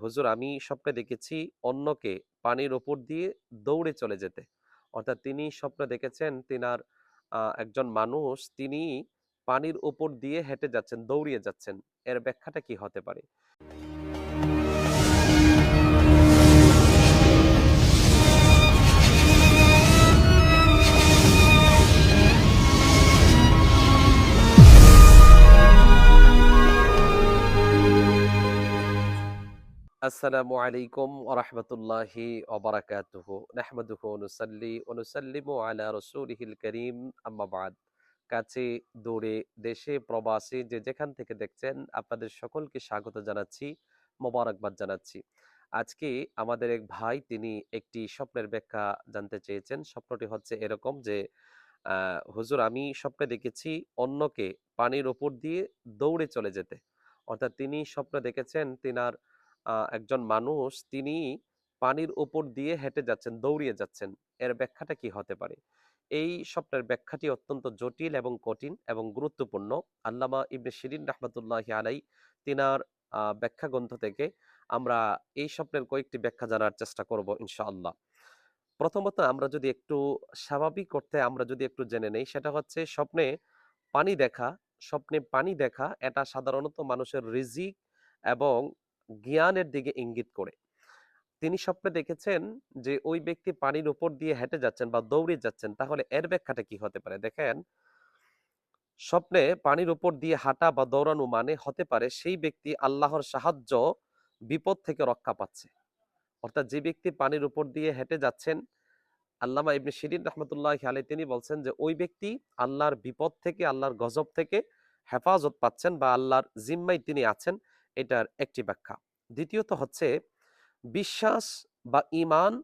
হুজুর আমি স্বপ্নে দেখেছি অন্যকে পানির ওপর দিয়ে দৌড়ে চলে যেতে। অর্থাৎ তিনি স্বপ্নে দেখেছেন তিনার একজন মানুষ তিনি পানির ওপর দিয়ে হেঁটে যাচ্ছেন, দৌড়িয়ে যাচ্ছেন। এর ব্যাখ্যাটা কি হতে পারে? আসসালামু আলাইকুম ওয়া রাহমাতুল্লাহি ওয়া বারাকাতুহু। নাহমাদুহু নুসাল্লি ওয়া নুসাল্লিমু আলা রাসূলিহিল কারীম আম্মা বা'দ। কাছে দূরে দেশে প্রবাসী যে যেখান থেকে দেখছেন আপনাদের সকলকে স্বাগত জানাচ্ছি, মোবারকবাদ জানাচ্ছি। আজকে আমাদের এক ভাই তিনি একটি স্বপ্নের ব্যাখ্যা জানতে চেয়েছেন। স্বপ্নটি হচ্ছে এরকম যে হুজুর আমি স্বপ্নে দেখেছি অন্যকে পানির উপর দিয়ে দৌড়ে চলে যেতে। অর্থাৎ তিনি স্বপ্নে দেখেছেন তিনার আ একজন মানুষ তিনি পানির উপর দিয়ে হেঁটে যাচ্ছেন, দৌড়িয়ে যাচ্ছেন। এর ব্যাখ্যাটা কি হতে পারে? এই স্বপ্নের ব্যাখ্যাটি অত্যন্ত জটিল এবং কঠিন এবং গুরুত্বপূর্ণ। আল্লামা ইবনে শিরিন রাহমাতুল্লাহি আলাইহি তিনার ব্যাখ্যা গ্রন্থ থেকে আমরা এই স্বপ্নের কয়েকটি ব্যাখ্যা জানার চেষ্টা করব ইনশাআল্লাহ। প্রথমত আমরা যদি একটু স্বাভাবিক করতে আমরা যদি একটু জেনে নেই সেটা হচ্ছে স্বপ্নে পানি দেখা, স্বপ্নে পানি দেখা এটা সাধারণত মানুষের রিজিক এবং জ্ঞানের দিকে ইঙ্গিত করে। তিনি স্বপ্নে দেখেছেন যে, ওই ব্যক্তি পানির উপর দিয়ে হেঁটে যাচ্ছেন বা দৌড়ে যাচ্ছেন, তাহলে এর ব্যাখ্যাটা কি হতে পারে? দেখেন, স্বপ্নে পানির উপর দিয়ে হাঁটা বা দৌড়ানো মানে হতে পারে সেই ব্যক্তি আল্লাহর সাহায্য বিপদ থেকে রক্ষা পাচ্ছে। অর্থাৎ যে ব্যক্তি পানির উপর দিয়ে হেঁটে যাচ্ছেন, আল্লামা ইবনে শিরিন রাহমাতুল্লাহি আলাইহি, তিনি বলছেন যে, ওই ব্যক্তি আল্লাহর বিপদ থেকে, আল্লাহর গজব থেকে হেফাজত পাচ্ছেন বা আল্লাহর জিম্মায় তিনি আছেন এটার একটি ব্যাখ্যা। দ্বিতীয়ত হচ্ছে, বিশ্বাস বা ঈমান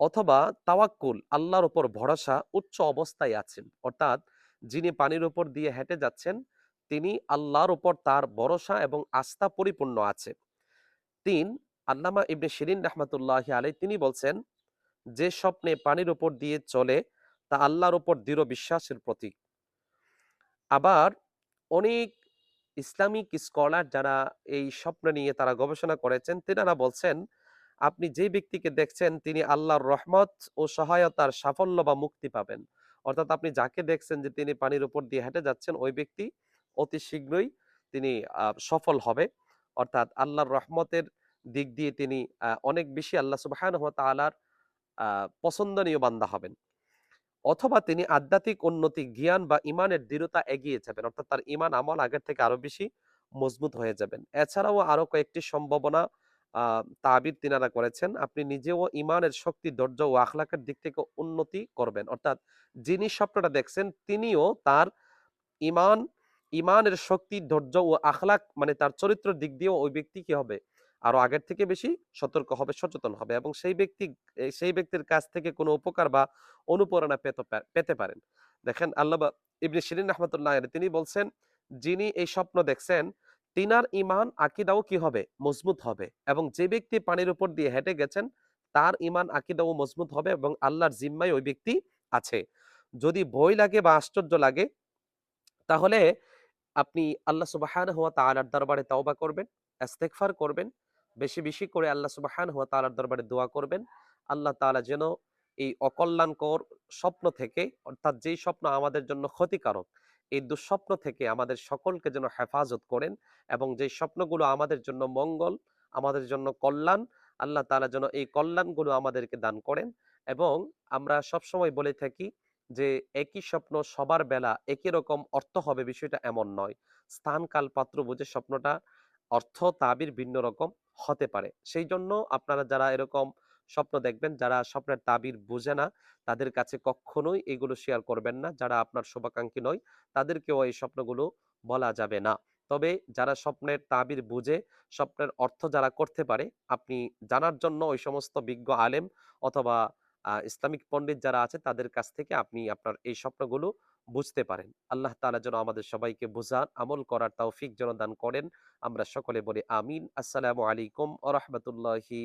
অথবা তাওয়াক্কুল, আল্লাহর উপর ভরসা উচ্চ অবস্থায় আছেন। অর্থাৎ, যিনি পানির উপর দিয়ে হেঁটে যাচ্ছেন, তিনি আল্লাহর উপর তার ভরসা এবং আস্থা পরিপূর্ণ আছে। তিন, আল্লামা ইবনে শিরিন রাহমাতুল্লাহি আলাইহি, তিনি বলছেন, যে স্বপ্নে পানির উপর দিয়ে চলে, তা আল্লাহর উপর দৃঢ় বিশ্বাসের প্রতীক। আবার অনেক ইসলামিক স্কলার যারা এই স্বপ্ন নিয়ে তারা গবেষণা করেছেন, তেনারা বলছেন, আপনি যে ব্যক্তিকে দেখছেন, তিনি আল্লাহর রহমত ও সহায়তার সাফল্য বা মুক্তি পাবেন। অর্থাৎ আপনি যাকে দেখছেন যে তিনি পানির উপর দিয়ে হেঁটে যাচ্ছেন, ওই ব্যক্তি অতি শীঘ্রই তিনি সফল হবে। অর্থাৎ আল্লাহর রহমতের দিক দিয়ে তিনি অনেক বেশি আল্লাহ আ, পছন্দনীয় বান্দা হবেন। অথবা তিনি আধ্যাত্মিক উন্নতি, জ্ঞান বা ইমানের দৃঢ়তা এগিয়ে যাবেন। অর্থাৎ তার ইমান আমল আগের থেকে আরও বেশি মজবুত হয়ে যাবেন। এছাড়াও আরও কয়েকটি সম্ভাবনা তাবির তিনারা করেছেন। আপনি নিজেও ঈমানের শক্তি, ধৈর্য ও আখলাকের দিক থেকে উন্নতি করবেন। অর্থাৎ যিনি স্বপ্নটা দেখছেন তিনিও তার ইমান ঈমানের শক্তি, ধৈর্য ও আখলাক মানে তার চরিত্রের দিক দিয়েও ওই ব্যক্তি কি হবে? আরও আগের থেকে বেশি সতর্ক হবে, সচেতন হবে এবং সেই ব্যক্তি সেই ব্যক্তির কাছ থেকে কোনো উপকার বা অনুপ্রেরণা পেতে পারেন। দেখেন আল্লামা ইবনে শিরিন রাহমাতুল্লাহি তিনি বলছেন যিনি এই স্বপ্ন দেখছেন তিনার ইমান আকীদাও কি হবে? মজবুত হবে এবং যে ব্যক্তি পানির উপর দিয়ে হেঁটে গেছেন তার ইমান আকীদাও মজবুত হবে এবং আল্লাহর জিম্মায় ওই ব্যক্তি আছে। যদি ভয় লাগে বা আশ্চর্য লাগে তাহলে আপনি আল্লাহ সুবহানাহু ওয়া তাআলার দরবারে তাওবা করবেন, ইস্তেগফার করবেন। বেশি, বেশি করে আল্লাহ সুবহানাহু ওয়া তাআলার দরবারে দোয়া করবেন। আল্লাহ তাআলা যেন এই অকল্যাণকর স্বপ্ন থেকে অর্থাৎ যেই স্বপ্ন আমাদের জন্য ক্ষতিকারক এই দুঃস্বপ্ন থেকে আমাদের সকলকে যেন হেফাজত করেন এবং যেই স্বপ্নগুলো আমাদের জন্য মঙ্গল, আমাদের জন্য কল্যাণ আল্লাহ তাআলা যেন এই কল্যাণগুলো আমাদেরকে দান করেন এবং আমরা সবসময় বলে থাকি যে একই স্বপ্ন সবার বেলা একই রকম অর্থ হবে বিষয়টা এমন নয়। স্থান, কাল, পাত্র বুঝে স্বপ্নটা অর্থ তাবির ভিন্ন রকম হতে পারে। সেই জন্য আপনারা যারা এরকম স্বপ্ন দেখবেন, যারা স্বপ্নের তাবির বুঝে না তাদের কাছে কখনোই এগুলো শেয়ার করবেন না। যারা আপনার শুভাকাঙ্ক্ষী নয় তাদেরকেও এই স্বপ্নগুলো বলা যাবে না। তবে যারা স্বপ্নের তাবির বুঝে স্বপ্নের অর্থ যারা করতে পারে আপনি জানার জন্য ওই সমস্ত বিজ্ঞ আলেম অথবা ইসলামিক পণ্ডিত যারা আছে তাদের কাছ থেকে আপনি আপনার এই স্বপ্নগুলো বুঝতে পারেন। আল্লাহ তালা যেন আমাদের সবাইকে বোঝান আমল করার তৌফিক যেন দান করেন। আমরা সকলে বলি আমিন। আসসালামু আলাইকুম ওয়া রহমতুল্লাহি।